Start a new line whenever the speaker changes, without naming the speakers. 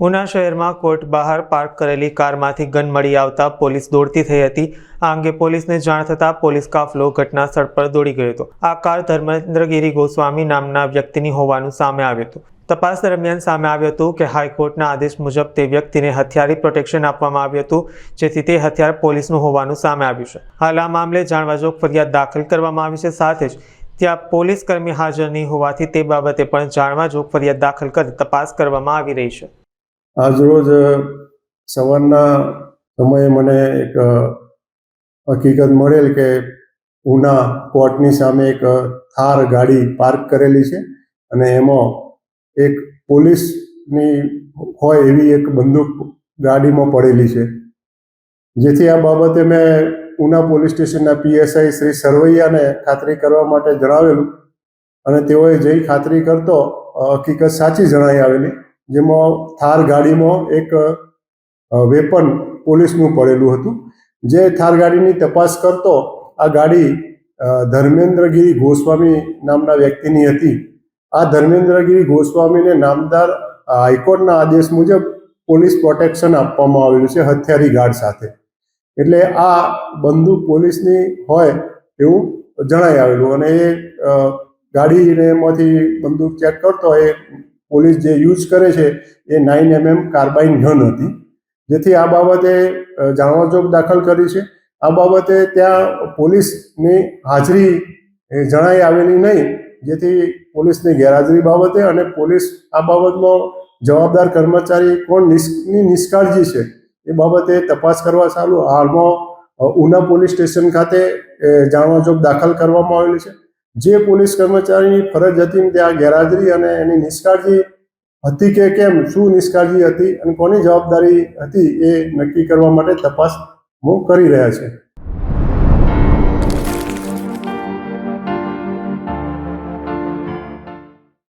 ઉના શહેરમાં કોર્ટ બહાર પાર્ક કરેલી કારમાંથી ગન મળી આવતા પોલીસ દોડતી થઈ હતી. આ અંગે પોલીસને જાણ થતાં પોલીસ કાફલો ઘટના સ્થળ પર દોડી ગયો હતો. આ કાર ધર્મેન્દ્રગીરી ગોસ્વામી નામના વ્યક્તિની હોવાનું સામે આવ્યું હતું. તપાસ દરમિયાન સામે આવ્યું હતું કે હાઈકોર્ટના આદેશ મુજબ તે વ્યક્તિને હથિયારી પ્રોટેક્શન આપવામાં આવ્યું હતું, જેથી તે હથિયાર પોલીસનું હોવાનું સામે આવ્યું છે. હાલ આ મામલે જાણવાજોગ ફરિયાદ દાખલ કરવામાં આવી છે. સાથે જ ત્યાં પોલીસ કર્મી હાજર નહીં હોવાથી તે બાબતે પણ જાણવાજોગ ફરિયાદ દાખલ કરી તપાસ કરવામાં આવી રહી છે.
આજરોજ સવારના સમયે મને એક હકીકત મળેલ કે ઉના કોર્ટની સામે એક થાર ગાડી પાર્ક કરેલી છે અને એમાં એક પોલીસની હોય એવી એક બંદૂક ગાડીમાં પડેલી છે. જેથી આ બાબતે મેં ઉના પોલીસ સ્ટેશનના પીએસઆઈ શ્રી સરવૈયાને ખાતરી કરવા માટે જણાવેલું અને તેઓએ જઈ ખાતરી કરતો હકીકત સાચી જણાઈ આવેલી. જેમાં થાર ગાડીમાં એક વેપન પોલીસનું પડેલું હતું. જે થાર ગાડીની તપાસ કરતો આ ગાડી ધર્મેન્દ્રગીરી ગોસ્વામી નામના વ્યક્તિની હતી. આ ધર્મેન્દ્રગીરી ગોસ્વામીને નામદાર હાઈકોર્ટના આદેશ મુજબ પોલીસ પ્રોટેક્શન આપવામાં આવેલું છે હથિયારી ગાર્ડ સાથે. એટલે આ બંદૂક પોલીસની હોય એવું જણાઈ આવેલું અને એ ગાડીને એમાંથી બંદૂક ચેક કરતો એ પોલીસ જે યુઝ કરે છે એ નાઇન એમએમ કાર્બાઇન ગન હતી. જેથી આ બાબતે જાણવાજોગ દાખલ કરી છે. આ બાબતે ત્યાં પોલીસની હાજરી જણાઈ આવેલી નહીં. જેથી પોલીસની ગેરહાજરી બાબતે અને પોલીસ આ બાબતનો જવાબદાર કર્મચારી કોણ નિષ્ની નિષ્કાળજી છે, એ બાબતે તપાસ કરવા ચાલુ. હાલમાં ઉના પોલીસ સ્ટેશન ખાતે જાણવાજોગ દાખલ કરવામાં આવેલી છે. જે પોલીસ કર્મચારીની ફરજ હતી ને ત્યાં ગેરહાજરી અને એની નિષ્કાળજી હતી કે કેમ, શું નિષ્કાળજી હતી અને કોની જવાબદારી હતી એ નક્કી કરવા માટે તપાસ હું કરી રહ્યા છે.